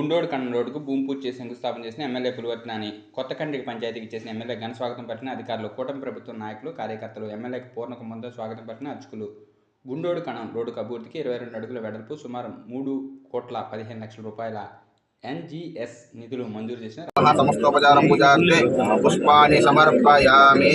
గుండోడు కన్నం భూమి పూజ చేసి శంకుస్థాపన చేసిన ఎమ్మెల్యే పులివర్తినాని కొత్త కండ్రికి పంచాయతీకి చేసిన ఎమ్మెల్యే ఘన స్వాగతం పట్టిన అధికారులు కూటమి ప్రభుత్వ నాయకులు కార్యకర్తలు ఎమ్మెల్యేకి పూర్ణ కుంభంతో స్వాగతం పట్టిన అర్చకులు. గుండోడు కణం రోడ్డుకు అభివృద్ధికి ఇరవై రెండు అడుగుల వెడల్పు సుమారు మూడు కోట్ల పదిహేను లక్షల రూపాయల ఎన్జిఎస్ నిధులు మంజూరు చేసిన సమస్తోపచారం పుష్పాన్ని సమర్పయామి.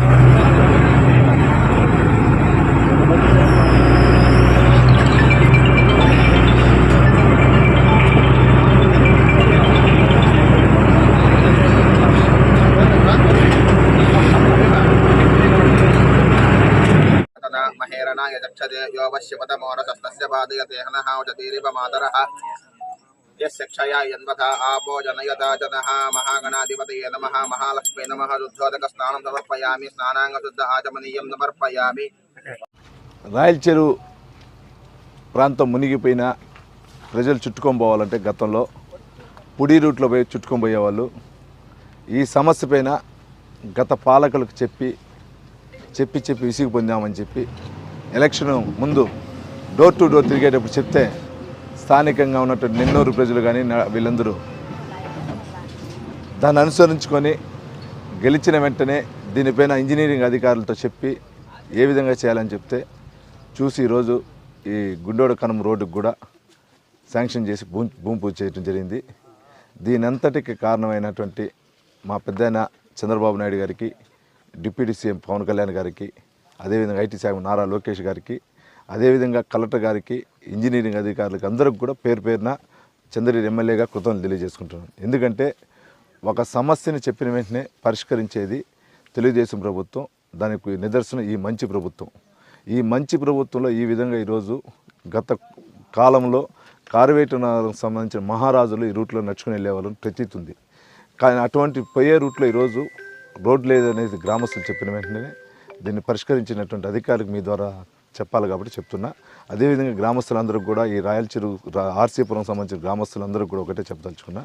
यो वश्यपतमोरसस्तस्य पादयते हनः उचतीरिव मातरः यस्य क्षया यन्वथा आपो जनयता जनः महागणाधिपतये नमः महालक्ष्मी नमः रुद्धोदकस्नानं समर्पयामि स्नानाङ्गशुद्ध आचमनीयं समर्पयामि రాయల చెరువు ప్రాంతం మునిగిపోయిన ప్రజలు చుట్టుకొని పోవాలంటే గతంలో పుడి రూట్లో పోయి చుట్టుకొని పోయేవాళ్ళు ఈ సమస్య పైన గత పాలకులకు చెప్పి చెప్పి చెప్పి విసిగి పొందామని చెప్పి ఎలక్షన్ ముందు డోర్ టు డోర్ తిరిగేటప్పుడు చెప్తే స్థానికంగా ఉన్నటువంటి నెన్నూరు ప్రజలు కానీ వీళ్ళందరూ దాన్ని అనుసరించుకొని గెలిచిన వెంటనే దీనిపైన ఇంజనీరింగ్ అధికారులతో చెప్పి ఏ విధంగా చేయాలని చెప్తే చూసి ఈరోజు ఈ గుండోడ కనం రోడ్డుకు కూడా శాంక్షన్ చేసి భూమి భూమి పూజ చేయడం జరిగింది. దీని అంతటికి కారణమైనటువంటి మా పెద్దయిన చంద్రబాబు నాయుడు గారికి డిప్యూటీ సీఎం పవన్ కళ్యాణ్ గారికి అదేవిధంగా ఐటీ శాఖ నారా లోకేష్ గారికి అదేవిధంగా కలెక్టర్ గారికి ఇంజనీరింగ్ అధికారులకు అందరికి కూడా పేరు పేరున చంద్రగిరి ఎమ్మెల్యేగా కృతజ్ఞతలు తెలియజేసుకుంటున్నాను. ఎందుకంటే ఒక సమస్యని చెప్పిన వెంటనే పరిష్కరించేది తెలుగుదేశం ప్రభుత్వం దానికి నిదర్శనం ఈ మంచి ప్రభుత్వం. ఈ మంచి ప్రభుత్వంలో ఈ విధంగా ఈరోజు గత కాలంలో కార్వేటు నగరం సంబంధించిన మహారాజులు ఈ రూట్లో నడుచుకుని వెళ్ళేవాళ్ళని ప్రతీతి ఉంది. కానీ అటువంటి పోయే రూట్లో ఈరోజు రోడ్ లేదనేది గ్రామస్తులు చెప్పిన వెంటనే దీన్ని పరిష్కరించినటువంటి అధికారికి మీ ద్వారా చెప్పాలి కాబట్టి చెప్తున్నా. అదేవిధంగా గ్రామస్తులందరూ కూడా ఈ రాయలచెరు ఆర్సీపురం సంబంధించిన గ్రామస్తులందరూ కూడా ఒకటే చెప్పదలుచుకున్నా.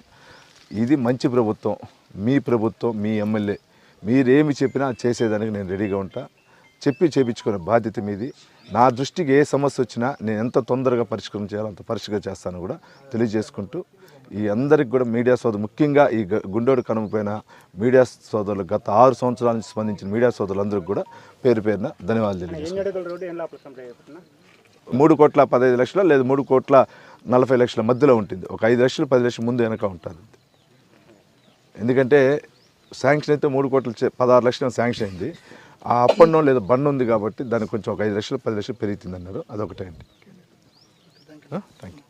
ఇది మంచి ప్రభుత్వం. మీ ప్రభుత్వం మీ ఎమ్మెల్యే. మీరేమి చెప్పినా చేసేదానికి నేను రెడీగా ఉంటా. చెప్పి చేపించుకునే బాధ్యత మీది. నా దృష్టికి ఏ సమస్య వచ్చినా నేను ఎంత తొందరగా పరిష్కారం చేయాలో అంత పరిష్కారం చేస్తాను కూడా తెలియజేసుకుంటూ ఈ అందరికి కూడా మీడియా సోదరు ముఖ్యంగా ఈ గుండోడు కనుమ పైన మీడియా సోదరులు గత ఆరు సంవత్సరాల నుంచి స్పందించిన మీడియా సోదరులందరికీ కూడా పేరు పేరున ధన్యవాదాలు తెలియజేస్తున్నాను మూడు కోట్ల పదహైదు లక్షల లేదా మూడు కోట్ల నలభై లక్షల మధ్యలో ఉంటుంది. ఒక ఐదు లక్షలు పది లక్షల ముందు వెనక ఉంటుంది. ఎందుకంటే శాంక్షన్ అయితే మూడు కోట్ల పదహారు లక్షలు శాంక్షన్ అయింది. ఆ అప్పన్నో లేదా బండ్ ఉంది కాబట్టి దానికి కొంచెం ఒక ఐదు లక్షలు పది లక్షలు పెరుగుతుంది అన్నారు. అదొకటే అండి. Thank you